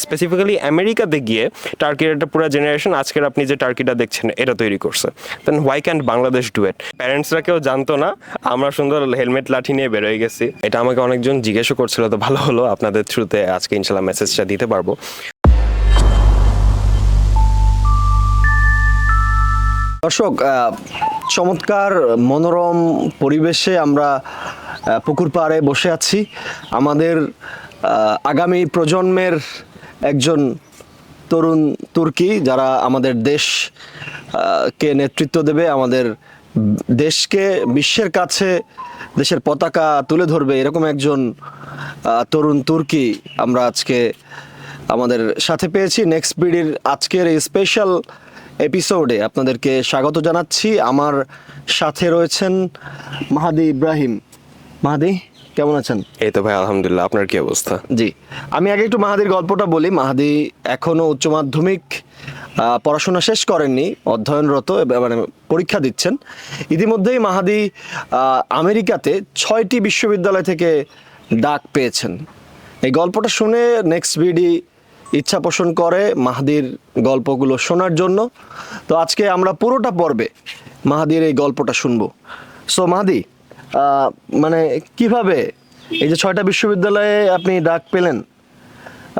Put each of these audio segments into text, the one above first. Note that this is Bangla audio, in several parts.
স্পেসিফিক্যালি আমেরিকাতে গিয়ে টার্কির একটা পুরো জেনারেশন আজকের আপনি যে টার্কিটা দেখছেন, এটা তৈরি করছে। Then why can't Bangladesh do it প্যারেন্টসরা কেউ জানতো না, আমরা সুন্দর হেলমেট লাঠি নিয়ে বেরোয় গেছি। এটা আমাকে অনেকজন জিজ্ঞেসও করছিল, তো ভালো হলো, আপনাদের থ্রুতে আজকে ইনশাল্লাহ মেসেজটা দিতে পারব। দর্শক চমৎকার, মনোরম পরিবেশে আমরা পুকুর পাড়ে বসে আছি। আমাদের আগামী প্রজন্মের একজন তরুণ তুর্কি যারা আমাদের দেশ কে নেতৃত্ব দেবে, আমাদের দেশকে বিশ্বের কাছে, দেশের পতাকা তুলে ধরবে, এরকম একজন তরুণ তুর্কি আমরা আজকে আমাদের সাথে পেয়েছি। নেক্সট বিডির আজকের এই স্পেশাল এপিসোডে আপনাদেরকে স্বাগত জানাচ্ছি। আমার সাথে রয়েছেন মাহাদি ইব্রাহিম। মাহাদি? কেমন আছেন? এই তো ভাই আলহামদুলিল্লাহ। আপনার কি অবস্থা? জি। আমি আগে একটু মাহাদির গল্পটা বলি। মাহাদি এখনও উচ্চ মাধ্যমিক পড়াশোনা শেষ করেননি অধ্যয়নরত মানে পরীক্ষা দিচ্ছেন। ইতিমধ্যেই মাহাদি আমেরিকাতে ছয়টি বিশ্ববিদ্যালয় থেকে ডাক পেয়েছেন। এই গল্পটা শুনে নেক্সট বিডি ইচ্ছা পোষণ করে মাহাদির গল্পগুলো শোনার জন্য। তো আজকে আমরা পুরোটা পর্বে মাহাদির এই গল্পটা শুনব। সো মাহাদি মানে কীভাবে এই যে ছয়টা বিশ্ববিদ্যালয়ে আপনি ডাক পেলেন?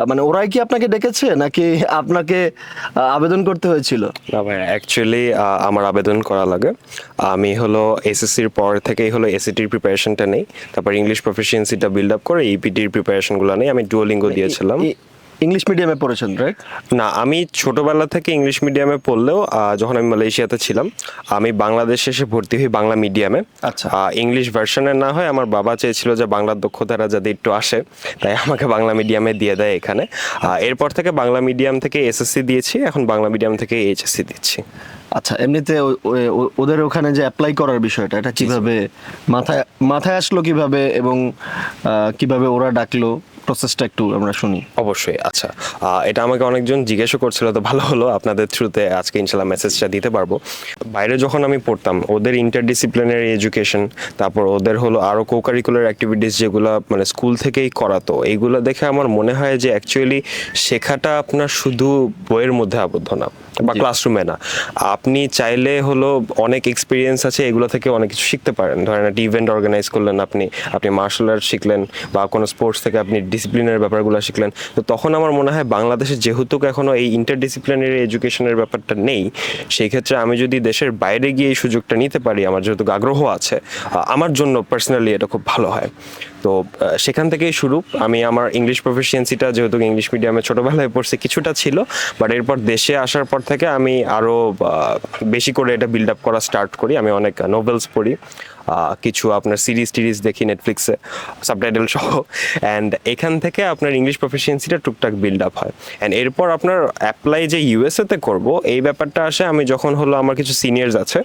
মানে ওরাই কি আপনাকে ডেকেছে নাকি আপনাকে আবেদন করতে হয়েছিল? না ভাই অ্যাকচুয়ালি আমার আবেদন করা লাগে। আমি হলো এসএসসির পর থেকেই হলো এসিটির প্রিপারেশনটা নেই। তারপর ইংলিশ প্রফিসিয়েন্সিটা বিল্ড আপ করে E ইপিটির প্রিপারেশনগুলো নেই। আমি ডুয়োলিঙ্গো দিয়েছিলাম। ই- ইংলিশ মিডিয়ামে পড়েছেন রাইট না আমি ছোটবেলা থেকে ইংলিশ মিডিয়ামে পড়লেও যখন আমি মালয়েশিয়াতে ছিলাম আমি বাংলাদেশে এসে ভর্তি হই বাংলা মিডিয়ামে আচ্ছা। ইংলিশ ভার্সনের না হয় আমার বাবা চেয়েছিল যে বাংলার দক্ষতারা যাতে একটু আসে তাই আমাকে বাংলা মিডিয়ামে দিয়ে দেয় এখানে। এরপর থেকে বাংলা মিডিয়াম থেকে এসএসসি দিয়েছি এখন বাংলা মিডিয়াম থেকে এইচএসসি দিচ্ছি। আচ্ছা এমনিতে ওদের ওখানে যে অ্যাপ্লাই করার বিষয়টা এটা কীভাবে মাথায় মাথায় আসলো কীভাবে এবং কীভাবে ওরা ডাকলো? প্রসেসটা একটু আমরা শুনি। অবশ্যই আচ্ছা। এটা আমাকে অনেকজন জিজ্ঞাসা করছিল তো ভালো হলো আপনাদের থ্রুতে আজকে ইনশাল্লাহ মেসেজটা দিতে পারব। বাইরে যখন আমি পড়তাম ওদের ইন্টারডিসিপ্লিনারি এডুকেশন তারপর ওদের হলো আরও কো কারিকুলার অ্যাক্টিভিটিস যেগুলো মানে স্কুল থেকেই করাতো এইগুলো দেখে আমার মনে হয় যে অ্যাকচুয়ালি শেখাটা আপনার শুধু বইয়ের মধ্যে আবদ্ধ না বা ক্লাসরুমে না। আপনি চাইলে হলো অনেক এক্সপিরিয়েন্স আছে, এগুলো থেকে অনেক কিছু শিখতে পারেন। ধরেন একটা ইভেন্ট অর্গানাইজ করলেন আপনি আপনি মার্শাল আর্ট শিখলেন বা কোনো স্পোর্টস থেকে আপনি ডিসিপ্লিনের ব্যাপারগুলো শিখলেন। তো তখন আমার মনে হয় বাংলাদেশে যেহেতু এখনও এই ইন্টারডিসিপ্লিনারি এডুকেশনের ব্যাপারটা নেই, সেই ক্ষেত্রে আমি যদি দেশের বাইরে গিয়ে এই সুযোগটা নিতে পারি, আমার যেহেতু আগ্রহ আছে আমার জন্য পার্সোনালি এটা খুব ভালো হয়। তো সেখান থেকেই শুরু। আমি আমার ইংলিশ প্রফিসিয়েন্সিটা যেহেতু ইংলিশ মিডিয়ামে ছোটোবেলায় পড়ছি, কিছুটা ছিল বাট এরপর দেশে আসার পর থেকে আমি আরও বেশি করে এটা বিল্ড আপ করা স্টার্ট করি। আমি অনেক নোভেলস পড়ি। কিছু আপনার সিরিজ টিরিজ দেখি নেটফ্লিক্সে সাবটাইটেল সহ। অ্যান্ড এখান থেকে আপনার ইংলিশ প্রফিসিয়েন্সিটা টুকটাক বিল্ড আপ হয়। অ্যান্ড এরপর আপনার অ্যাপ্লাই যে ইউএসএতে করব, এই ব্যাপারটা আসে আমি যখন হলো আমার কিছু সিনিয়র্স আছে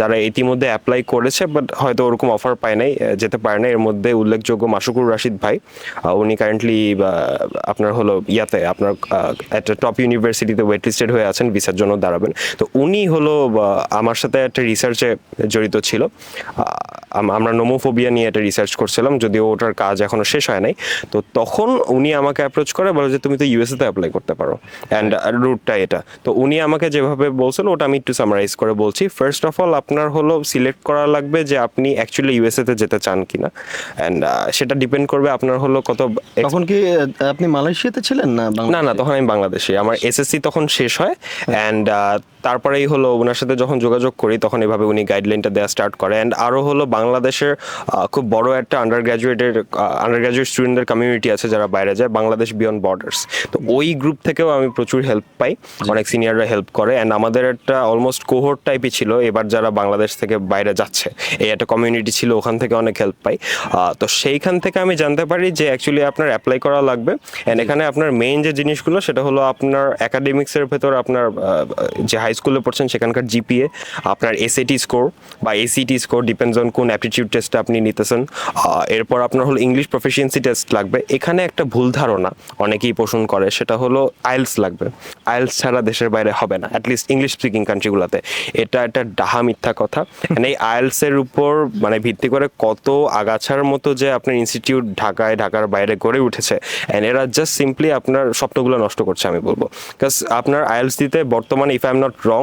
যারা ইতিমধ্যে অ্যাপ্লাই করেছে বাট হয়তো ওরকম অফার পায় নাই যেতে পারে না এর মধ্যে উল্লেখযোগ্য মাসুকুর রাশিদ ভাই উনি কারেন্টলি আপনার হলো ইয়াতে, আপনার একটা টপ ইউনিভার্সিটিতে ওয়েট লিস্টেড হয়ে আছেন ভিসার জন্য দাঁড়াবেন। তো উনি হলো আমার সাথে একটা রিসার্চে জড়িত ছিল। আমরা নোমোফোবিয়া নিয়ে একটা রিসার্চ করছিলাম যদিও ওটার কাজ এখনও শেষ হয় নাই। তো তখন উনি আমাকে অ্যাপ্রোচ করে বলে যে তুমি তো ইউএসএতে অ্যাপ্লাই করতে পারো। অ্যান্ড রুটটা এটা। তো উনি আমাকে যেভাবে বলছিল ওটা আমি একটু সামারাইজ করে বলছি। ফার্স্ট অফ অল আপনার হলো সিলেক্ট করা লাগবে যে আপনি অ্যাকচুয়ালি ইউএসএতে যেতে চান কিনা। অ্যান্ড সেটা ডিপেন্ড করবে আপনার হলো কত তখন কি আপনি মালয়েশিয়াতে ছিলেন না না না তখন আমি বাংলাদেশে। আমার এসএসসি তখন শেষ হয়। অ্যান্ড তারপরেই হলো ওনার সাথে যখন যোগাযোগ করি তখন এভাবে উনি গাইডলাইনটা দেওয়া স্টার্ট করে। অ্যান্ড আরও হলো বাংলাদেশের খুব বড় একটা আন্ডার গ্র্যাজুয়েটের আন্ডার গ্র্যাজুয়েট স্টুডেন্টদের কমিউনিটি আছে যারা বাইরে যায় বাংলাদেশ বিয়ন্ড বর্ডার্স তো ওই গ্রুপ থেকেও আমি প্রচুর হেল্প পাই অনেক সিনিয়ররা হেল্প করে। অ্যান্ড আমাদের একটা অলমোস্ট কোহোর টাইপই ছিল এবার যারা বাংলাদেশ থেকে বাইরে যাচ্ছে। এই একটা কমিউনিটি ছিল ওখান থেকে অনেক হেল্প পাই। তো সেইখান থেকে আমি জানতে পারি যে অ্যাকচুয়ালি আপনার অ্যাপ্লাই করা লাগবে। অ্যান্ড এখানে আপনার মেইন যে জিনিসগুলো সেটা হলো আপনার একাডেমিক্সের ভেতর আপনার যে হাই স্কুলে পড়ছেন সেখানকার জিপিএ আপনার এসএটি স্কোর বা এসিটি স্কোর ডিপেন্ডস অন কোন অ্যাপটিটিউড টেস্টটা আপনি নিতেছেন। এরপর আপনার হলো ইংলিশ প্রফিসিয়েন্সি টেস্ট লাগবে। এখানে একটা ভুল ধারণা অনেকেই পোষণ করে, সেটা হলো আইলস লাগবে। আইএলস ছাড়া দেশের বাইরে হবে না অ্যাটলিস্ট ইংলিশ স্পিকিং কান্ট্রিগুলোতে এটা একটা ডাহা মিথ্যা কথা। And এই আইলসের উপর মানে ভিত্তি করে কত আগাছার মতো যে আপনার ইনস্টিটিউট ঢাকায়, ঢাকার বাইরে গড়ে উঠেছে। অ্যান্ড এরা জাস্ট সিম্পলি আপনার স্বপ্নগুলো নষ্ট করছে, আমি বলব। বিকজ আপনার আইএলস দিতে বর্তমানে if I am not wrong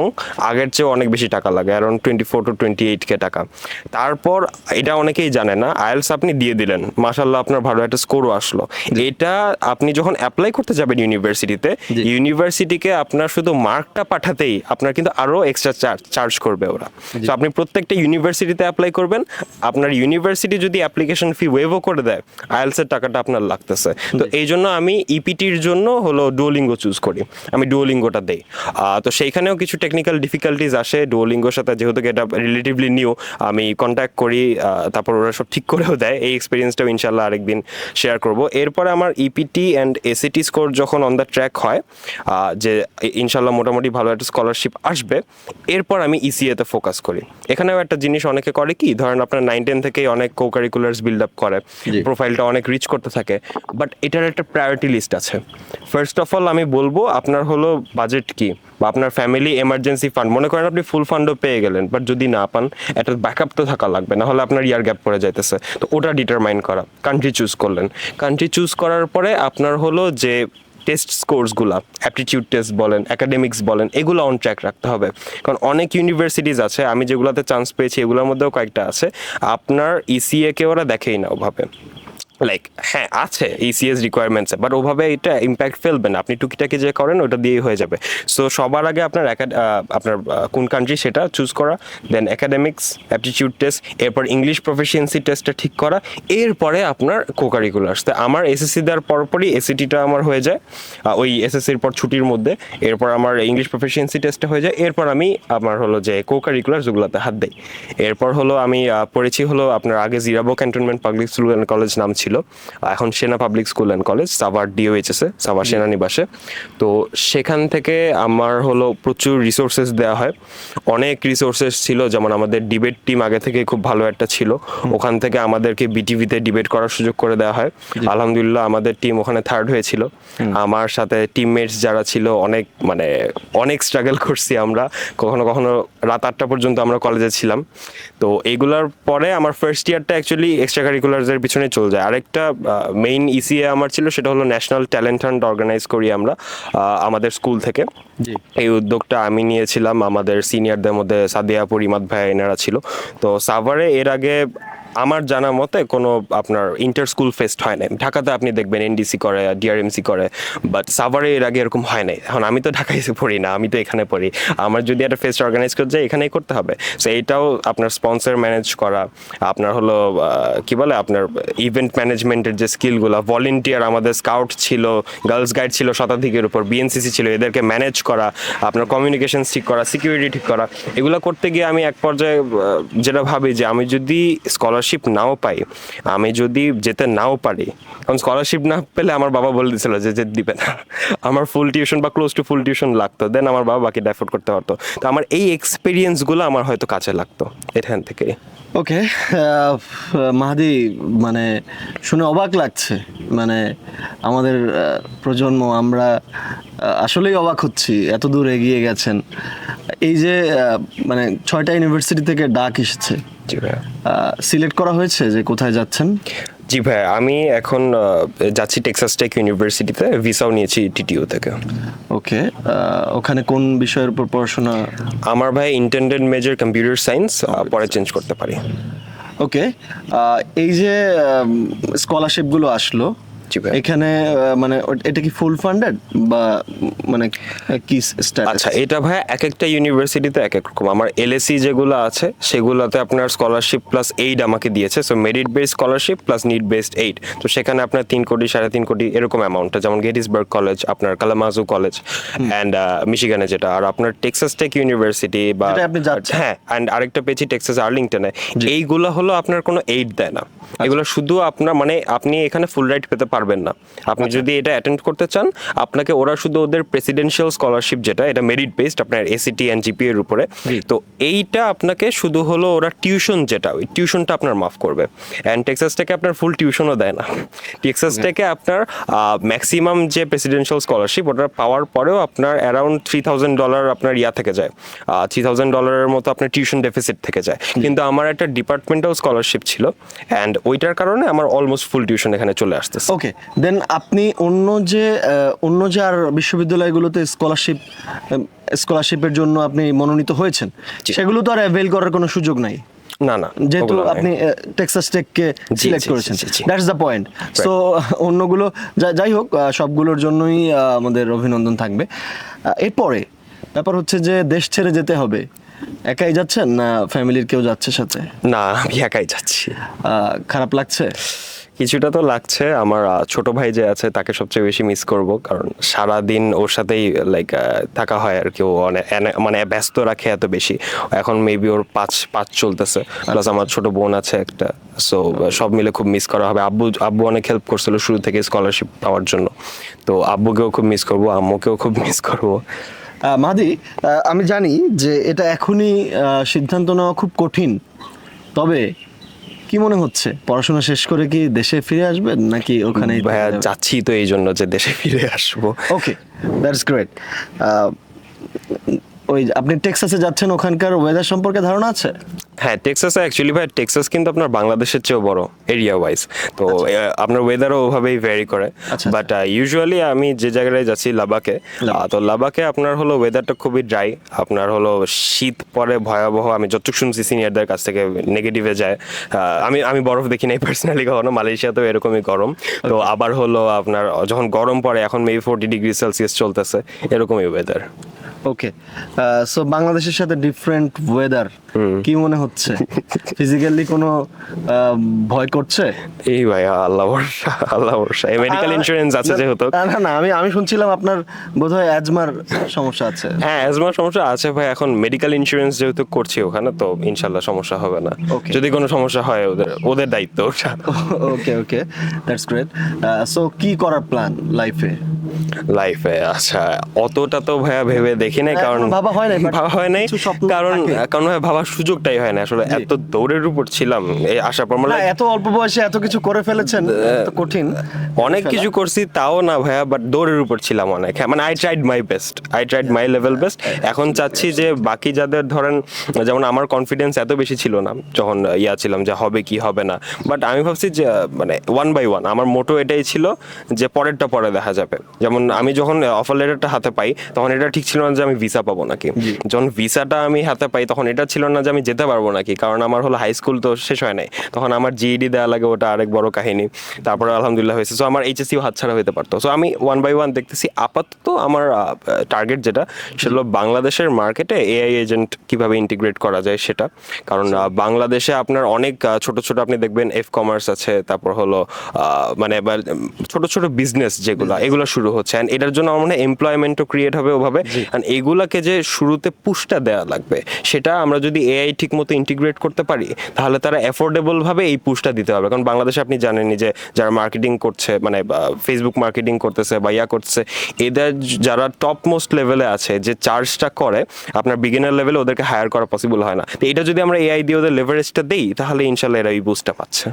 আগের চেয়ে অনেক বেশি টাকা লাগে around twenty four to twenty eight K টাকা। তারপর এটা অনেকেই জানে না আইএলস আপনি দিয়ে দিলেন মাসাল্লাহ আপনার ভালো একটা স্কোরও আসলো। এটা আপনি যখন অ্যাপ্লাই করতে যাবেন ইউনিভার্সিটিতে ইউনিভার্সিটিকে আপনার শুধু মার্কটা পাঠাতেই আপনার কিন্তু আরও এক্সট্রা চার্জ চার্জ করবে ওরা। তো আপনি প্রত্যেকটা ইউনিভার্সিটিতে অ্যাপ্লাই করবেন আপনার ইউনিভার্সিটি যদি অ্যাপ্লিকেশন ফি ওয়েভও করে দেয় আয়েলসের টাকাটা আপনার লাগতেছে। তো এই জন্য আমি ইপিটির জন্য হলো ডুয়োলিঙ্গো চুজ করি আমি ডুয়োলিঙ্গোটা দেই। তো সেইখানেও কিছু টেকনিক্যাল ডিফিকাল্টিজ আসে ডুয়োলিঙ্গোর সাথে যেহেতু এটা রিলেটিভলি নিউ আমি কন্ট্যাক্ট করি তারপর ওরা সব ঠিক করেও দেয়। এই এক্সপিরিয়েন্সটাও ইনশাল্লাহ আরেকদিন শেয়ার করব। এরপরে আমার E EPT and ACT score যখন অন দ্য ট্র্যাক হয় যে ইনশাল্লাহ মোটামুটি ভালো একটা স্কলারশিপ আসবে এরপর আমি E ইসিএতে ফোকাস করি। এখানেও একটা জিনিস অনেকে করে কি ধরেন আপনার নাইন টেন থেকেই অনেক কো কারিকুলার্স বিল্ড আপ করে প্রোফাইলটা অনেক রিচ করতে থাকে বাট এটার একটা প্রায়োরিটি লিস্ট আছে। ফার্স্ট অফ অল আমি বলব আপনার হলো বাজেট কি? বা আপনার ফ্যামিলি এমার্জেন্সি ফান্ড মনে করেন আপনি ফুল ফান্ডও পেয়ে গেলেন বাট যদি না পান, একটা ব্যাকআপ তো থাকা লাগবে না হলে আপনার ইয়ার গ্যাপ পড়ে যাইতেছে। তো ওটা ডিটারমাইন করা কান্ট্রি চুজ করলেন। কান্ট্রি চুজ করার পরে আপনার হলো যে টেস্ট স্কোরসগুলো অ্যাপটিটিউড টেস্ট বলেন একাডেমিক্স বলেন, এগুলো অন ট্র্যাক রাখতে হবে। কারণ অনেক ইউনিভার্সিটিজ আছে, আমি যেগুলোতে চান্স পেয়েছি, এগুলোর মধ্যেও কয়েকটা আছে, আপনার ইসিএকে ওরা দেখেই না ওভাবে। লাইক হ্যাঁ আছে ইসিএস রিকোয়ারমেন্টসে বাট ওভাবে এটা ইম্প্যাক্ট ফেলবে না। আপনি টুকিটাকি যে করেন, ওটা দিয়েই হয়ে যাবে। সো সবার আগে আপনার আপনার কোন কান্ট্রি সেটা চুজ করা দেন একাডেমিক্স অ্যাপটিটিউড টেস্ট এরপর ইংলিশ প্রফিসিয়েন্সি টেস্টটা ঠিক করা, এরপরে আপনার কোকারিকুলার্স তো আমার এসএসসি দেওয়ার পরপরই এসিটিটা আমার হয়ে যায় ওই এসএসসির পর ছুটির মধ্যে, এরপর আমার ইংলিশ প্রফিসিয়েন্সি টেস্টটা হয়ে যায়, এরপর আমি আমার হলো যে কোকারিকুলার্স ওগুলোতে হাত দেই। এরপর হলো আমি পড়েছি হলো আপনার আগে Zirabo cantonment public school and college নাম ছিল এখন Sena public school and college Savar ডিওএইচএসে Savar সেনানিবাসে। তো সেখান থেকে আমার হলো প্রচুর রিসোর্সেস দেওয়া হয়। অনেক রিসোর্সেস ছিল যেমন আমাদের ডিবেট টিম আগে থেকে খুব ভালো একটা ছিল। ওখান থেকে আমাদেরকে বিটিভিতে ডিবেট করার সুযোগ করে দেওয়া হয়। আলহামদুলিল্লাহ আমাদের টিম ওখানে থার্ড হয়েছিল। আমার সাথে টিমমেটস যারা ছিল অনেক মানে অনেক স্ট্রাগল করছি আমরা। কখনো কখনো রাত আটটা পর্যন্ত আমরা কলেজে ছিলাম। তো এইগুলোর পরে আমার ফার্স্ট ইয়ারটা অ্যাকচুয়ালি এক্সট্রা কারিকুলার্সের পিছনে চলে যায়। আরেকটা মেইন ইসিএ আমার ছিল সেটা হলো ন্যাশনাল ট্যালেন্ট হান্ট অর্গানাইজ করি আমরা আমাদের স্কুল থেকে। এই উদ্যোগটা আমি নিয়েছিলাম আমাদের সিনিয়রদের মধ্যে সাদিয়া পরিমাদ ভাই এনারা ছিল। তো সাভারে এর আগে আমার জানা মতে কোনো আপনার ইন্টার স্কুল ফেস্ট হয় নাই। ঢাকাতে আপনি দেখবেন এনডিসি করে ডিআরএমসি করে বাট সাভারে এর আগে এরকম হয় নাই। এখন আমি তো ঢাকায় এসে পড়ি না, আমি তো এখানে পড়ি। আমার যদি একটা ফেস্ট অর্গানাইজ করতে যাই এখানেই করতে হবে। সো এইটাও আপনার স্পন্সর ম্যানেজ করা, আপনার হলো কি বলে, আপনার ইভেন্ট ম্যানেজমেন্টের যে স্কিলগুলো ভলেন্টিয়ার আমাদের স্কাউট ছিল গার্লস গাইড ছিল শতাধিকের উপর বিএনসিসি ছিল, এদেরকে ম্যানেজ করা, আপনার কমিউনিকেশন ঠিক করা সিকিউরিটি ঠিক করা, এগুলো করতে গিয়ে আমি এক পর্যায়ে যেটা ভাবি যে আমি যদি স্কলারশিপ নাও পাই, আমি যদি যেতে নাও পারি, কারণ স্কলারশিপ না পেলে আমার বাবা বলে দিয়েছিল যে যে দিবে না। আমার ফুল টিউশন বা ক্লোজ টু ফুল টিউশন লাগতো দেন আমার বাবা বাকিটা অ্যাফোর্ড করতে পারতো। তো আমার এই এক্সপিরিয়েন্সগুলো আমার হয়তো কাছে লাগতো এখান থেকেই। ওকে মাহাদি মানে শুনে অবাক লাগছে। মানে আমাদের প্রজন্ম আমরা আসলেই অবাক হচ্ছি এত দূর এগিয়ে গেছেন। এই যে মানে ছয়টা ইউনিভার্সিটি থেকে ডাক এসেছে। সিলেক্ট করা হয়েছে যে কোথায় যাচ্ছেন? জি ভাই আমি এখন যাচ্ছি টেক্সাস টেক ইউনিভার্সিটিতে ভিসাও নিয়েছি টিটিও থেকে। ওকে ওখানে কোন বিষয়ের উপর পড়াশোনা? আমার ভাই ইন্টেন্ডেড মেজর কম্পিউটার সায়েন্স পরে চেঞ্জ করতে পারি। ওকে এই যে স্কলারশিপগুলো আসলো ভাই। এখানে মানে এটা কি ফুল ফান্ডেড বা মানে কি আচ্ছা এটা ভাই এক একটা ইউনিভার্সিটিতে এক এক রকম আমার এলএসি যেগুলো আছে সেগুলোতে আপনার স্কলারশিপ প্লাস এইড আমাকে দিয়েছে। So merit based scholarship plus need based aid তো সেখানে আপনার তিন কোটি সাড়ে তিন কোটি এরকম অ্যামাউন্টটা যেমন গেটিসবার্গ কলেজ আপনার কালামাজু কলেজ অ্যান্ড মিশিগানে যেটা। আর আপনার টেক্সাস টেক ইউনিভার্সিটি বা আপনি হ্যাঁ অ্যান্ড আরেকটা পেয়েছি টেক্সাস আর্লিংটনে এইগুলো হলো আপনার কোনো এইড দেয় না। এগুলো শুধু আপনার মানে আপনি এখানে ফুল রাইট পেতে পারবেন পারবেন না। আপনি যদি এটা অ্যাটেন্ড করতে চান আপনাকে ওরা শুধু ওদের প্রেসিডেন্সিয়াল স্কলারশিপ যেটা এটা মেরিট বেসড আপনার এসিটি অ্যান্ড জিপি এর উপরে। তো এইটা আপনাকে শুধু হলো ওরা টিউশন যেটা ওই টিউশনটা আপনার মাফ করবে। অ্যান্ড টেক্সাস থেকে আপনার ফুল টিউশনও দেয় না। টেক্সাস থেকে আপনার ম্যাক্সিমাম যে প্রেসিডেন্সিয়াল স্কলারশিপ ওটা পাওয়ার পরেও আপনার অ্যারাউন্ড থ্রি থাউজেন্ড ডলার আপনার ইয়া থেকে যায়। থ্রি থাউজেন্ড ডলারের মতো আপনার টিউশন ডেফিসিট থেকে যায়। কিন্তু আমার একটা ডিপার্টমেন্টাল স্কলারশিপ ছিল। অ্যান্ড ওইটার কারণে আমার অলমোস্ট ফুল টিউশন এখানে চলে আসতেছে। ওকে দেন আপনি অন্য যে অন্য যে আর বিশ্ববিদ্যালয়গুলোতে স্কলারশিপ স্কলারশিপের জন্য আপনি মনোনীত হয়েছেন সেগুলো তো আর অ্যাভেল করার কোনো সুযোগ নাই। না না যেহেতু আপনি টেক্সাস টেককে সিলেক্ট করেছেন। দ্যাটস দ্য পয়েন্ট সো অন্যগুলো যাই হোক সবগুলোর জন্যই আমাদের অভিনন্দন থাকবে। এরপরে ব্যাপার হচ্ছে যে দেশ ছেড়ে যেতে হবে। একাই যাচ্ছেন না ফ্যামিলির কেউ যাচ্ছে সাথে? না আমি একাই যাচ্ছি। খারাপ লাগছে? কিছুটা তো লাগছে। আমার ছোট ভাই যে আছে তাকে সবচেয়ে বেশি মিস করব। কারণ সারা দিন ওর সাথেই লাইক থাকা হয় আর কি। ও মানে ব্যস্ত রাখে এত বেশি। এখন মেবি ওর পাঁচ পাঁচ চলতেছে। প্লাস আমার ছোট বোন আছে একটা। সো সব মিলে খুব মিস করা হবে। আব্বু আব্বু অনেক হেল্প করছিল শুরু থেকে স্কলারশিপ পাওয়ার জন্য। তো আব্বুকেও খুব মিস করব আম্মুকেও খুব মিস করব। মাদি আমি জানি যে এটা এখনই সিদ্ধান্ত নেওয়া খুব কঠিন। তবে কি মনে হচ্ছে? পড়াশোনা শেষ করে কি দেশে ফিরে আসবেন নাকি ওখানে ভাইয়া যাচ্ছি তো এই জন্য যে দেশে ফিরে আসব। ওকে দ্যাটস গ্রেট ওই আপনি টেক্সাসে যাচ্ছেন ওখানকার ওয়েদার সম্পর্কে ধারণা আছে? হ্যাঁ টেক্সাসে অ্যাকচুয়ালি ভাই টেক্সাস কিন্তু আপনার বাংলাদেশের চেয়েও বড় এরিয়া ওয়াইজ তো আপনার ওয়েদারও ওভাবেই ভ্যারি করে। আচ্ছা, বাট ইউজুয়ালি আমি যে জায়গায় যাচ্ছি লাবাকে তো লাবাকে আপনার হলো ওয়েদারটা খুবই ড্রাই আপনার হলো শীত পরে ভয়াবহ আমি যতটুকু শুনছি সিনিয়রদের কাছ থেকে নেগেটিভে যায়। আমি আমি বরফ দেখি নাই পার্সোনালি কখনো মালয়েশিয়াতেও এরকমই গরম। তো আবার হলো আপনার যখন গরম পড়ে এখন মেবি ফোর্টি ডিগ্রি সেলসিয়াস চলতেছে এরকমই ওয়েদার ওকে সো বাংলাদেশের সাথে ডিফারেন্ট ওয়েদার কি মনে হচ্ছে? ফিজিক্যালি কোনো ভয় করছে? এই ভাই আল্লাহ ভরসা আল্লাহ ভরসা। মেডিকেল ইন্স্যুরেন্স আছে যেহেতু। না না, আমি আমি শুনছিলাম আপনার বোধহয় অ্যাজমার সমস্যা আছে। হ্যাঁ অ্যাজমার সমস্যা আছে ভাই এখন মেডিকেল ইন্স্যুরেন্স যেহেতু করছি ওখানে তো ইনশাল্লাহ সমস্যা হবে না। যদি কোনো সমস্যা হয় ওদের ওদের দায়িত্ব। ওটা okay okay that's great so কি করার প্ল্যান লাইফে লাইফে আচ্ছা অতটা তো ভাইয়া ভেবে দেখি নাই কারণ ভাবা হয় নাই, ভাবা হয় নাই। কারণ। কারণ ভাই ভাবার সুযোগটাই হয় না। আসলে এত দৌড়ের উপর ছিলাম এই আসার পর মানে এত অল্প বয়সে এত কিছু করে ফেলেছেন কঠিন অনেক কিছু করছি তাও না ভাইয়া বাট দৌড়ের উপর ছিলাম অনেক। হ্যাঁ মানে I tried my best I tried my level best এখন চাচ্ছি যে বাকি যাদের ধরেন যেমন আমার কনফিডেন্স এত বেশি ছিল না যখন ইয়া ছিলাম যে হবে কি হবে না। বাট আমি ভাবছি যে মানে ওয়ান বাই ওয়ান আমার মোটো এটাই ছিল যে পরেরটা পরে দেখা যাবে। যেমন আমি যখন অফার লেটারটা হাতে পাই তখন এটা ঠিক ছিল না যে আমি ভিসা পাবো নাকি। যখন ভিসাটা আমি হাতে পাই তখন এটা ছিল না যে আমি যেতে পারব নাকি? কারণ আমার হলো হাই স্কুল তো শেষ হয় নাই। তখন আমার জিইডি দেওয়া লাগে ওটা আরেক বড় কাহিনী। তারপরে আলহামদুলিল্লাহ হয়েছে। সো আমার এইচএসসিও হাতছাড়া হতে পারতো। সো আমি ওয়ান বাই ওয়ান দেখতেছি। আপাতত আমার টার্গেট যেটা সেটা হলো বাংলাদেশের মার্কেটে এআই এজেন্ট কীভাবে ইন্টিগ্রেট করা যায় সেটা। কারণ বাংলাদেশে আপনার অনেক ছোট ছোট আপনি দেখবেন এফ কমার্স আছে তারপর হলো মানে ছোট ছোট বিজনেস যেগুলো এগুলো শুরু হচ্ছে। অ্যান্ড এটার জন্য আমার মনে হয় এমপ্লয়মেন্টও ক্রিয়েট হবে ওভাবে। অ্যান্ড এগুলাকে যে শুরুতে পুশটা দেওয়া লাগবে সেটা আমরা যদি এআই ঠিক মতো ইন্টিগ্রেট করতে পারি তাহলে তারা অ্যাফোর্ডেবল ভাবে এই পুশটা দিতে হবে। কারণ বাংলাদেশে আপনি জানেনই যে যারা মার্কেটিং করছে মানে ফেসবুক মার্কেটিং করতেছে বা ইয়া করতেছে এদের যারা টপ মোস্ট লেভেলে আছে যে চার্জটা করে আপনার বিগিনার লেভেলে ওদেরকে হায়ার করা পসিবল হয় না। তো এটা যদি আমরা এআই দিয়ে ওদের লেভারেজটা দেই তাহলে ইনশাল্লাহ এরা এই বুস্টটা পাচ্ছে।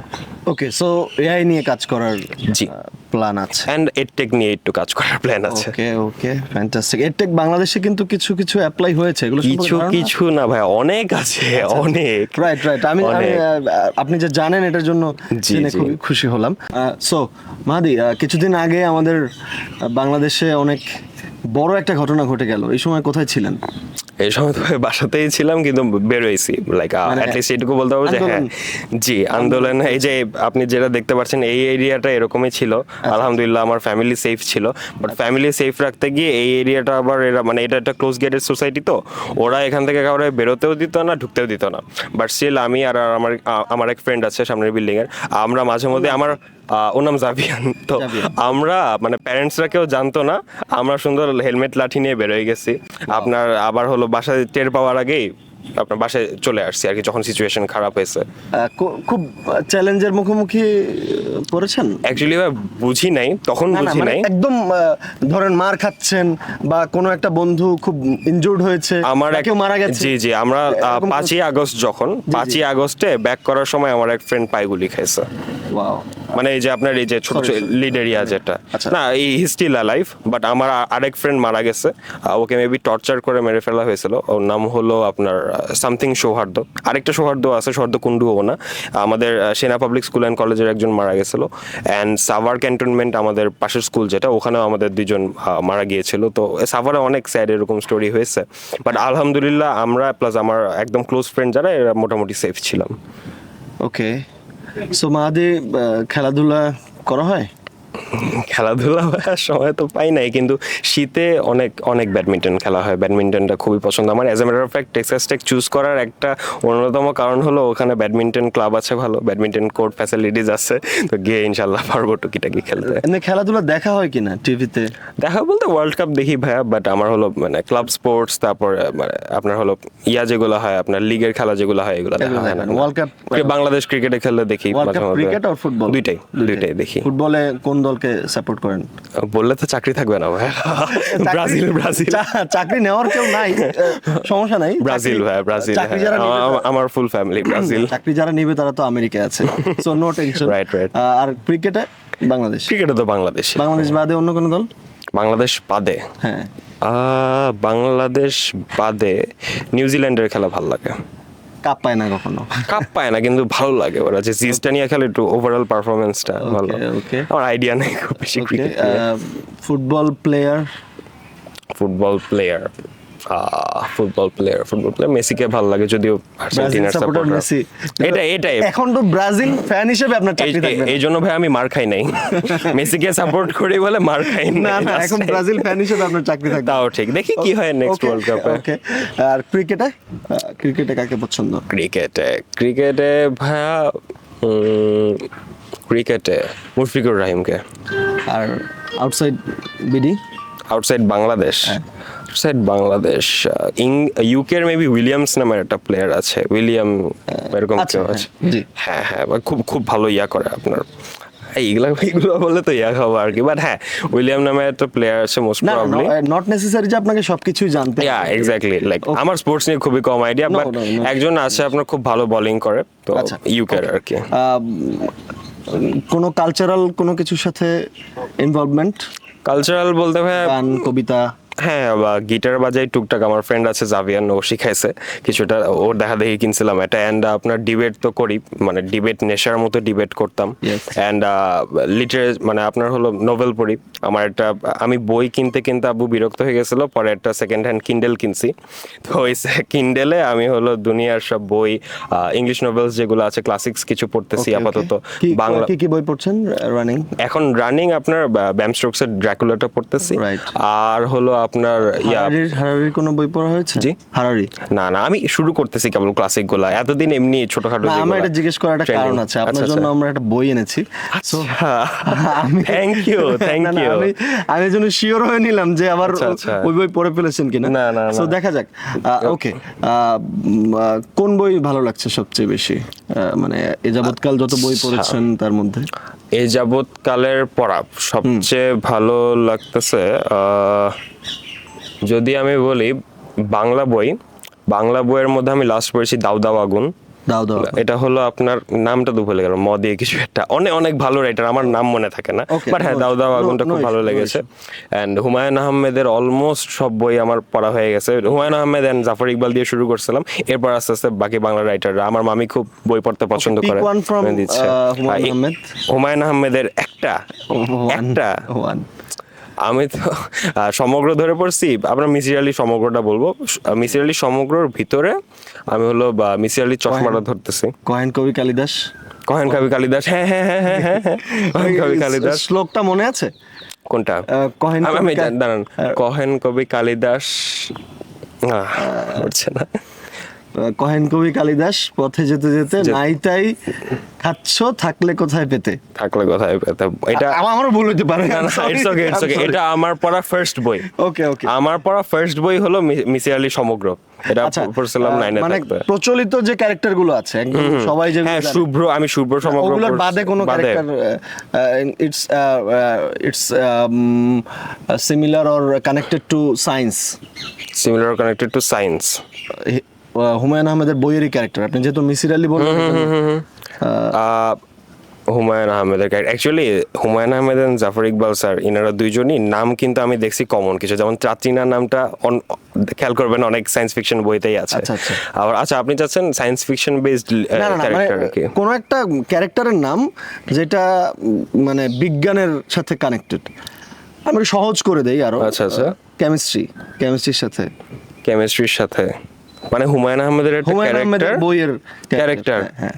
ওকে সো এআই নিয়ে কাজ করার জি। প্ল্যান আছে। অ্যান্ড এডটেক নিয়ে একটু কাজ করার প্ল্যান আছে। ওকে ওকে ফ্যান্টাস্টিক এরটেক বাংলাদেশে কিন্তু কিছু কিছু অ্যাপ্লাই হয়েছে এগুলো কিছু কিছু না ভাই অনেক আছে অনেক। রাইট রাইট আমি আপনি যে জানেন এটার জন্য জেনে খুব খুবই খুশি হলাম। সো মাহাদি কিছুদিন আগে আমাদের বাংলাদেশে অনেক বড় একটা ঘটনা ঘটে গেল। এই সময় কোথায় ছিলেন? এই সময় তো বাসাতেই ছিলাম কিন্তু বেরোইছি লাইক অ্যাটলিস্ট এটুকু বলতে পারব যে হ্যাঁ জি আন্দোলন। এই যে আপনি যেটা দেখতে পাচ্ছেন এই এরিয়াটা এরকমই ছিল। আচ্ছা। আলহামদুলিল্লাহ আমার ফ্যামিলি সেফ ছিল। বাট ফ্যামিলি সেফ রাখতে গিয়ে এই এরিয়াটা আবার এরা মানে এটা একটা ক্লোজ গেটেড সোসাইটি তো ওরা এখান থেকে কাউরে বেরোতেও দিত না ঢুকতেও দিত না। বাট স্টিল আমি আর আমার আমার এক ফ্রেন্ড আছে সামনের বিল্ডিংয়ের আমরা মাঝে মধ্যে আমার ওর নাম জাভিয়ান তো আমরা মানে প্যারেন্টসরা কেউ জানতো না আমরা সুন্দর হেলমেট লাঠি নিয়ে বেরোয় গেছি। আপনার আবার হলো বাসায় টের পাওয়ার আগেই আপনার বাসায় চলে আসছি আর কি যখন সিচুয়েশন খারাপ হয়েছে। খুব চ্যালেঞ্জের মুখোমুখি পড়েছেন? অ্যাকচুয়ালি বুঝি নাই তখন বুঝি মানে নাই। একদম ধরেন মার খাচ্ছেন বা কোনো একটা বন্ধু খুব ইনজুর্ড হয়েছে আমার কেউ মারা গেছে জি জি আমরা পাঁচই আগস্ট যখন পাঁচই আগস্টে ব্যাক করার সময় আমার এক ফ্রেন্ড পায়গুলি খাইছে। Wow. মানে এই যে আপনার এই যে ছোট. লিড এরিয়া যেটা। আচ্ছা। না এই স্টিল লাইফ বাট আমার আরেক ফ্রেন্ড মারা গেছে। ওকে মেবি টর্চার করে মেরে ফেলা হয়েছিল। ওর নাম হলো আপনার সামথিং সৌহার্দ্য। আরেকটা সৌহার্দ্য আছে সৌহার্দ্য কুন্ডুও না। আমাদের সেনা পাবলিক স্কুল অ্যান্ড কলেজের একজন মারা গেছিল। অ্যান্ড সাভার ক্যান্টনমেন্ট আমাদের পাশের স্কুল যেটা ওখানেও আমাদের দুজন মারা গিয়েছিল। তো সাভারে অনেক স্যাড এরকম স্টোরি হয়েছে। বাট আলহামদুলিল্লাহ আমরা প্লাস আমার একদম ক্লোজ ফ্রেন্ড যারা এরা মোটামুটি সেফ ছিলাম। ওকে সো মাদে খেলাধুলা করা হয়? খেলাধুলা সময় তো পাই নাই কিন্তু শীতে অনেক অনেক ব্যাডমিন্টন খেলা হয়। ব্যাডমিন্টনটা খুবই পছন্দ। আমার as a matter of fact Texas Tech choose করার একটা অন্যতম কারণ হলো ওখানে ব্যাডমিন্টন ক্লাব আছে ভালো ব্যাডমিন্টন কোর্ট ফ্যাসিলিটিস আছে তো গিয়ে ইনশাল্লাহ পারব টুকিটাকি খেলতে। খেলাধুলা দেখা হয় কিনা টিভিতে দেখা বলতে ওয়ার্ল্ড কাপ দেখি ভাইয়া বাট আমার হলো মানে ক্লাব স্পোর্টস তারপর মানে আপনার হলো ইয়া যেগুলো হয় আপনার লিগের খেলা যেগুলো হয় এগুলো দেখা হয় না। ওয়ার্ল্ড কাপ বাংলাদেশ ক্রিকেটে খেললে দেখি। ক্রিকেট আর ফুটবল দুইটাই দুইটাই দেখি। ফুটবলে কোন দলকে সাপোর্ট করেন? বললে তো চাকরি থাকবে না ভাই। Brazil Brazil. চাকরি নেওয়ার কেউ নাই। সমস্যা নাই। ব্রাজিল ভাই ব্রাজিল। চাকরি। যারা তারা- আমার ফুল ফ্যামিলি ব্রাজিল। চাকরি যারা নিবে তারা তো আমেরিকায় আছে। So no tension Right, right. আর ক্রিকেটে বাংলাদেশ। ক্রিকেটে তো বাংলাদেশ। বাংলাদেশ বাদে অন্য কোনো দল? বাংলাদেশ বাদে। হ্যাঁ। বাংলাদেশ বাদে নিউজিল্যান্ডের খেলা ভালো লাগে। কাপ পায় না কখনো। কাপ পায় না কিন্তু ভালো লাগে ওরা। যে সিজটা নিয়ে খেলে একটু ওভারঅল পারফরমেন্সটা ভালো। ওকে আমার আইডিয়া নেই খুব বেশি football player football player football player football player মেসিকে ভালো লাগে যদিও আর্জেন্টিনার সাপোর্টার মেসি। এটা এটাই। এখন তো ব্রাজিল ফ্যান হিসেবে আপনার চাকরি থাকবে এই জন্য ভাই আমি মার খাই নাই। মেসিকে সাপোর্ট করি বলে মার খাই না না এখন ব্রাজিল ফ্যান হিসেবে আপনার চাকরি থাকবে। তাও ঠিক। দেখি কি হয় নেক্সট ওয়ার্ল্ড কাপে ওকে আর ক্রিকেটে ক্রিকেটে কাকে পছন্দ? ক্রিকেটে ক্রিকেটে ভাইয়া ক্রিকেটে মুশফিকুর রাহিমকে। আর আউটসাইড বিডি আউটসাইড বাংলাদেশ। হ্যাঁ। আউটসাইড বাংলাদেশ ইং ইউকের মেবি উইলিয়ামস নামের একটা প্লেয়ার আছে উইলিয়াম এরকম আচ্ছা, কেউ হ্যাঁ, আছে? হ্যাঁ হ্যাঁ খুব খুব ভালো ইয়া করে আপনার। এইগুলা এইগুলো বললে তো ইয়া খাব আর কি বাট হ্যাঁ উইলিয়াম নামে একটা প্লেয়ার আছে মোস্ট না প্রবলি নট নেসেসারি যে আপনাকে সবকিছুই জানতে ইয়া। এক্স্যাক্টলি লাইক আমার স্পোর্টস নিয়ে খুবই কম আইডিয়া বাট. একজন আছে আপনার খুব ভালো বোলিং করে তো আচ্ছা, ইউকের আর কি। আহ, কোনো কালচারাল কোনো কিছুর সাথে ইনভলভমেন্ট কালচারাল বলতে ভাই গান কবিতা? হ্যাঁ বা গিটার বাজাই টুকটাক আমার ফ্রেন্ড আছে জাভিয়ান ও শিখাইছে। কিছুটা ওর দেখা দেখি কিনছিলাম এটা অ্যান্ড আপনার ডিবেট তো করি মানে ডিবেট নেশার মতো ডিবেট করতাম। অ্যান্ড লিটারে মানে আপনার হলো নোভেল পড়ি। আমার একটা আমি বই কিনতে কিনতে আব্বু বিরক্ত হয়ে গেছিল পরে একটা সেকেন্ড হ্যান্ড কিন্ডেল কিনছি। তো ওই কিন্ডেলে আমি হলো দুনিয়ার সব বই ইংলিশ নোভেলস যেগুলো আছে ক্লাসিক্স কিছু পড়তেছি. আপাতত। বাংলা কি কি বই পড়ছেন রানিং এখন রানিং আপনার ব্যাম স্ট্রোকসের ড্রাকুলাটা পড়তেছি। আর হলো আপনার ইয়া হারারির হারারির কোনো বই পড়া হয়েছে? জি। হারারি? না না আমি শুরু করতেছি কেবল ক্লাসিকগুলা। এতদিন এমনি ছোটখাটো না আমার এটা জিজ্ঞেস করার একটা কারণ আছে। আপনার জন্য আমরা একটা বই এনেছি। আমি- থ্যাংক ইউ থ্যাংক ইউ আমি আমি শিওর হয়ে নিলাম যে আবার আচ্ছা, আচ্ছা। ওই বই পড়ে ফেলেছেন কিনা। না, না, সো দেখা যাক। ওকে কোন বই ভালো লাগছে সবচেয়ে বেশি? মানে এ যাবৎকাল যত বই আচ্ছা। পড়েছেন তার মধ্যে? এই যাবৎকালের পড়া সবচেয়ে ভালো লাগতেছে যদি আমি বলি বাংলা বই বাংলা বইয়ের মধ্যে আমি লাস্ট পড়েছি দাউদাও দাও আগুন দাও দাও এটা হলো আপনার নামটা তো ভুলে গেল ম দিয়ে কিছু একটা। অনেক অনেক ভালো রাইটার আমার নাম মনে থাকে না বাট হ্যাঁ দাও দাও আগুনটা খুব ভালো লেগেছে। অ্যান্ড হুমায়ুন আহমেদের অলমোস্ট সব বই আমার পড়া হয়ে গেছে। হুমায়ুন আহমেদ অ্যান্ড জাফর ইকবাল দিয়ে শুরু করছিলাম এরপর আস্তে আস্তে বাকি বাংলা রাইটাররা আমার মামি খুব বই পড়তে পছন্দ করে। uh, হুমায়ুন আহমেদের একটা একটা। আমি তো সমগ্র ধরে পড়ছি আমরা মিসির আলী সমগ্রটা বলব। মিসির আলী সমগ্রর ভিতরে আমি হলো বা মিসির আলী চশমাটা ধরতেছি। কহেন কবি কালিদাস। কহেন কবি কালিদাস হ্যাঁ হ্যাঁ হ্যাঁ হ্যাঁ হ্যাঁ হ্যাঁ কহেন কবি কালিদাস। শ্লোকটা মনে আছে? কোনটা? কহেন আমি- দাঁড়ান কহেন কবি কালিদাস হচ্ছে না। কহেন কবি কালিদাস পথে যেতে যেতে নাই তাই খাচ্ছ থাকলে কোথায় পেতে? থাকলে কোথায় পেতে? এটা আ- আমারও ভুল হতে পারে। ইটস ওকে ইটস ওকে এটা আমার পড়া ফার্স্ট বই। ওকে ওকে আমার পড়া ফার্স্ট বই হলো মিসি আলী সমগ্র। এটা আচ্ছা পড়ছিলাম নাইনে মানে প্রচলিত যে ক্যারেক্টারগুলো আছে একদম সবাই যে হ্যাঁ শুভ্র আমি শুভ্র সমগ্র ওগুলোর বাদে কোনো character it's it's similar or connected to science similar connected to science Humayun আহমেদের বইয়েরই ক্যারেক্টার। আপনি যেহেতু মিসির আলী বললেন হুমায়ুন আহমেদের actually Humayun Ahmed and Zafar Iqbal sir ইনারা দুইজনই নাম কিন্তু আমি দেখছি কমন কিছু। যেমন চাচিনা নামটা খেয়াল করবেন অনেক সায়েন্স ফিকশন বইতেই আছে। আচ্ছা, আচ্ছা। আবার আচ্ছা আপনি চাচ্ছেন সায়েন্স ফিকশন বেসড ক্যারেক্টার কি? কোনো একটা ক্যারেক্টারের নাম যেটা মানে বিজ্ঞানের সাথে কানেক্টেড আমি সহজ করে দেই আরও। আচ্ছা, আচ্ছা। কেমিস্ট্রি কেমিস্ট্রির সাথে। কেমিস্ট্রির সাথে। মানে হুমায়ুন আহমেদের একটা ক্যারেক্টার বইয়ের ক্যারেক্টার হ্যাঁ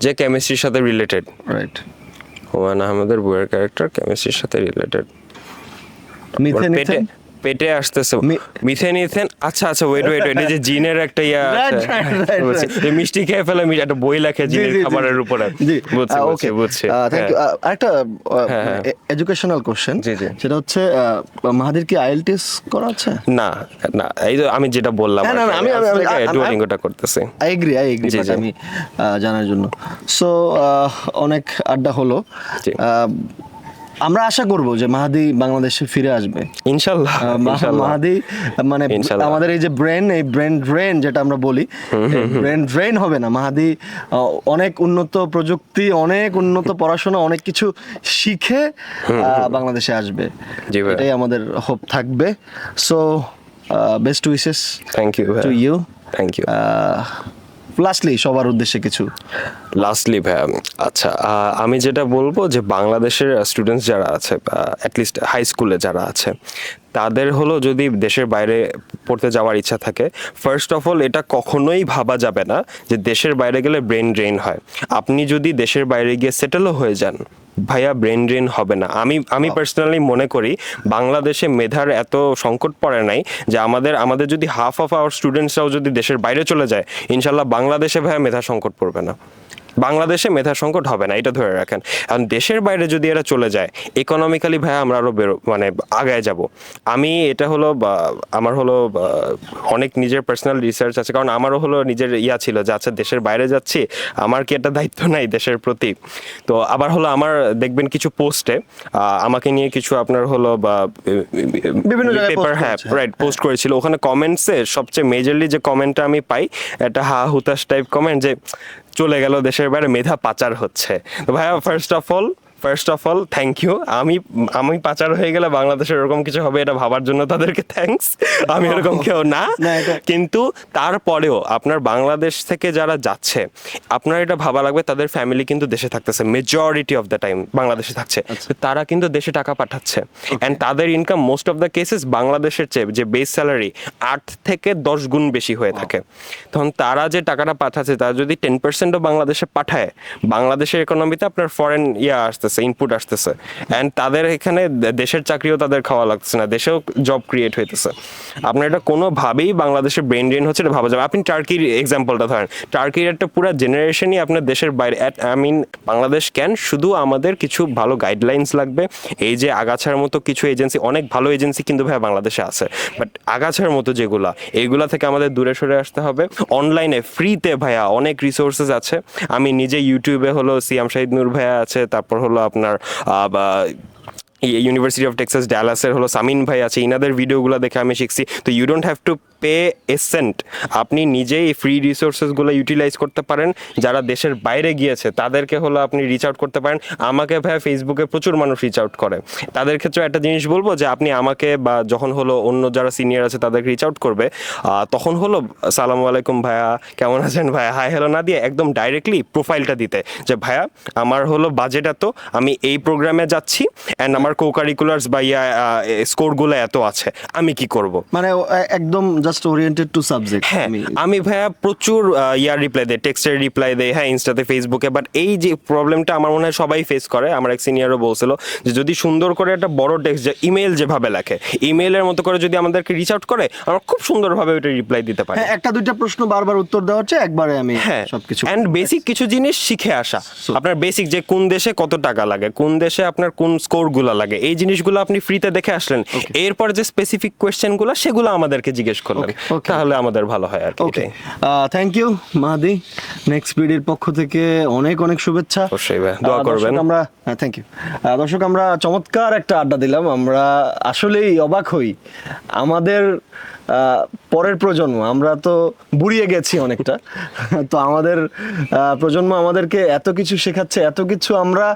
যে কেমিস্ট্রির সাথে রিলেটেড রাইট হুমায়ুন আহমেদের বইয়ের ক্যারেক্টার কেমিস্ট্রির সাথে রিলেটেড মিথেন পেটে আসতেছে। মিথেন ইথেন আচ্ছা আচ্ছা ওয়েট ওয়েট ওয়েট যে জিনের একটা ইয়া আছে। মিষ্টি খেয়ে ফেলে একটা বই লেখে জিনের খাবারের উপরে। জি। বুঝছি আহ, বুঝছি আরেকটা হ্যাঁ, হ্যাঁ। এডুকেশনাল কোশ্চেন জি, জি। সেটা হচ্ছে মাহাদির কি আইএলটিএস করা আছে? না না এই আমি যেটা বললাম না, না, আমি- আমি- আমি- আমি- করতেছি। I agree I agree. আমি জানার জন্য। সো অনেক আড্ডা হলো। আমরা আশা করব যে মাহাদি বাংলাদেশে ফিরে আসবে। ইনশাল্লাহ মাহাদি মানে আমাদের এই যে ব্রেন এই ব্রেন ড্রেন যেটা আমরা বলি ব্রেন ড্রেন হবে না। মাহাদি অনেক উন্নত প্রযুক্তি অনেক উন্নত পড়াশোনা অনেক কিছু শিখে বাংলাদেশে আসবে। এটাই আমাদের হোপ থাকবে। So best wishes thank you to you thank you lastly সবার উদ্দেশ্যে কিছু। লাস্টলি ভাইয়া আচ্ছা আমি যেটা বলব যে বাংলাদেশের স্টুডেন্টস যারা আছে অ্যাটলিস্ট হাই স্কুলে যারা আছে তাদের হলো যদি দেশের বাইরে পড়তে যাওয়ার ইচ্ছা থাকে ফার্স্ট অফ অল এটা কখনোই ভাবা যাবে না যে দেশের বাইরে গেলে ব্রেন ড্রেন হয়। আপনি যদি দেশের বাইরে গিয়ে সেটেলও হয়ে যান, ভাইয়া ব্রেন ড্রেন হবে না। আমি আমি পার্সোনালি মনে করি বাংলাদেশে মেধার এত সংকট পড়ে নাই যে আমাদের আমাদের যদি হাফ অফ আওয়ার স্টুডেন্টসরাও যদি দেশের বাইরে চলে যায়, ইনশাল্লাহ বাংলাদেশে ভাইয়া মেধা সংকট পড়বে না। বাংলাদেশে মেধা সংকট হবে না এটা ধরে রাখেন। কারণ দেশের বাইরে যদি এরা চলে যায় ইকোনমিক্যালি ভাইয়া আমরা আরও বেরো মানে আগায় যাব। আমি এটা হলো বা, আমার হলো অনেক নিজের পার্সোনাল রিসার্চ আছে কারণ আমারও হলো নিজের ইয়া ছিল যে আচ্ছা দেশের বাইরে যাচ্ছি আমার কি একটা দায়িত্ব নাই দেশের প্রতি? তো আবার হলো আমার দেখবেন কিছু পোস্টে আমাকে নিয়ে কিছু আপনার হলো বা বিভিন্ন পেপার হ্যাঁ রাইট পোস্ট করেছিল। ওখানে কমেন্টসে সবচেয়ে মেজরলি যে কমেন্টটা আমি পাই একটা হা হুতাশ টাইপ কমেন্ট যে চলে গেল দেশের বাইরে মেধা পাচার হচ্ছে। তো ভাইয়া first of all first of all thank you আমি আমি পাচার হয়ে গেলে বাংলাদেশের এরকম কিছু হবে এটা ভাবার জন্য তাদেরকে থ্যাঙ্কস আমি এরকম কেউ না। না, কিন্তু তারপরেও আপনার বাংলাদেশ থেকে যারা যাচ্ছে আপনার এটা ভাবা লাগবে তাদের ফ্যামিলি কিন্তু দেশে থাকতেছে মেজরিটি অফ দ্য টাইম বাংলাদেশে থাকছে। আচ্ছা। তারা কিন্তু দেশে টাকা পাঠাচ্ছে। অ্যান্ড তাদের income most of the cases বাংলাদেশের চেয়ে যে বেস স্যালারি আট থেকে দশ গুণ বেশি হয়ে থাকে। তখন তারা যে টাকাটা পাঠাচ্ছে তারা যদি টেন পার্সেন্টও বাংলাদেশে পাঠায় বাংলাদেশের ইকোনমিতে আপনার ফরেন ইয়া আসতেছে। ইনপুট আসতেছে। অ্যান্ড তাদের এখানে দেশের চাকরিও তাদের খাওয়া লাগতেছে না, দেশেও জব ক্রিয়েট হইতেছে। আপনার এটা কোনোভাবেই বাংলাদেশের ব্রেন ড্রেন হচ্ছে এটা ভাবা যাবে আপনি টার্কির এক্সাম্পলটা ধরেন। টার্কির একটা পুরো জেনারেশনই আপনার দেশের বাইরে at I mean Bangladesh can শুধু আমাদের কিছু ভালো গাইডলাইন্স লাগবে। এই যে আগাছার মতো কিছু এজেন্সি অনেক ভালো এজেন্সি কিন্তু ভাই বাংলাদেশে আছে। বাট আগাছার মতো যেগুলা, এইগুলা থেকে আমাদের দূরে সরে আসতে হবে। অনলাইনে ফ্রিতে ভাইয়া অনেক রিসোর্সেস আছে। আমি নিজে ইউটিউবে হলো সিয়াম শাহিদ নূর ভাইয়া আছে, তারপর হলো আপনার আহ, বা ইউনিভার্সিটি অফ টেক্সাস ডালাসের হলো সামিন ভাই আছে। ইনাদের ভিডিওগুলো দেখে আমি শিখছি। তো you don't have to pay a cent. আপনি নিজেই ফ্রি রিসোর্সেসগুলো ইউটিলাইজ করতে পারেন। যারা দেশের বাইরে গিয়েছে, তাদেরকে হলো আপনি রিচ আউট করতে পারেন। আমাকে ভাই ফেসবুকে প্রচুর মানুষ রিচ আউট করে। তাদের ক্ষেত্রে একটা জিনিস বলব যে, আপনি আমাকে বা যখন হলো অন্য যারা সিনিয়র আছে, তাদেরকে রিচ আউট করবে। তখন হলো, সালাম আলাইকুম ভাইয়া, কেমন আছেন ভাইয়া? হাই হ্যালো না দিয়ে একদম ডাইরেক্টলি প্রোফাইলটা দিতে যে, ভাইয়া, আমার হলো বাজেট এত, আমি এই প্রোগ্রামে যাচ্ছি অ্যান্ড আমার কো কারিকুলার্স বা ইয়া স্কোরগুলো এত আছে, আমি কি করব? মানে একদম জাস্ট ওরিয়েন্টেড টু সাবজেক্ট হ্যাঁ আমি ভাইয়া প্রচুর ইয়ার রিপ্লাই দেয় টেক্সটের রিপ্লাই দেয় হ্যাঁ ইনস্টাতে ফেসবুকে বাট এই যে প্রবলেমটা আমার মনে হয় সবাই ফেস করে আমার এক সিনিয়রও বলছিল যে যদি সুন্দর করে একটা বড় টেক্সট যে ইমেল যেভাবে লেখে ইমেলের মতো করে যদি আমাদেরকে রিচ আউট করে আমরা খুব সুন্দরভাবে ওটা রিপ্লাই দিতে পারি। হ্যাঁ একটা দুইটা প্রশ্ন বারবার উত্তর দেওয়া হচ্ছে একবারে আমি হ্যাঁ সবকিছু এন্ড বেসিক কিছু জিনিস শিখে আসা। আপনার বেসিক যে কোন দেশে কত টাকা লাগে কোন দেশে আপনার কোন স্কোরগুলো লাগে এই জিনিসগুলো আপনি ফ্রিতে দেখে আসলেন। এরপর যে স্পেসিফিক কোয়েশ্চেনগুলো সেগুলো আমাদেরকে জিজ্ঞেস করলেন। Okay. তাহলে আমাদের ভালো হয় আর কি okay. Thank you Mahadi next পিডির পক্ষ থেকে অনেক অনেক শুভেচ্ছা। অবশ্যই ভাই, দোয়া করবেন। আমরা থ্যাংক ইউ দর্শক আমরা চমৎকার একটা আড্ডা দিলাম। আমরা আসলেই অবাক হই। আমাদের পরের প্রজন্ম, আমরা তো বুড়িয়ে গেছি অনেকটা। তো আমাদের প্রজন্ম আমাদেরকে এত কিছু শেখাচ্ছে, এত কিছু আমরা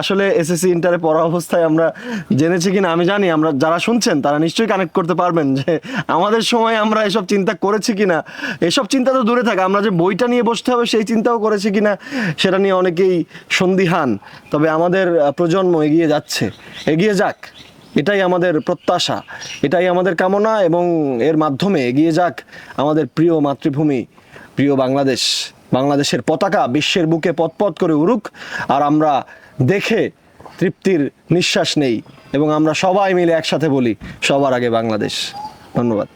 আসলে এসএসসি ইন্টারে পড়া অবস্থায় আমরা জেনেছি কিনা আমি জানি, আমরা যারা শুনছেন তারা নিশ্চয়ই কানেক্ট করতে পারবেন যে আমাদের সময় আমরা এসব চিন্তা করেছি কিনা। এসব চিন্তা তো দূরে থাকে, আমরা যে বইটা নিয়ে বসতে হবে সেই চিন্তাও করেছি কিনা, সেটা নিয়ে অনেকেই সন্দিহান। তবে আমাদের প্রজন্ম এগিয়ে যাচ্ছে। এগিয়ে যাক। এটাই আমাদের প্রত্যাশা, এটাই আমাদের কামনা এবং এর মাধ্যমে এগিয়ে যাক আমাদের প্রিয় মাতৃভূমি, প্রিয় বাংলাদেশ, বাংলাদেশের পতাকা বিশ্বের বুকে পথপথ করে উড়ুক আর আমরা দেখে তৃপ্তির নিঃশ্বাস নেই এবং আমরা সবাই মিলে একসাথে বলি, সবার আগে বাংলাদেশ। ধন্যবাদ।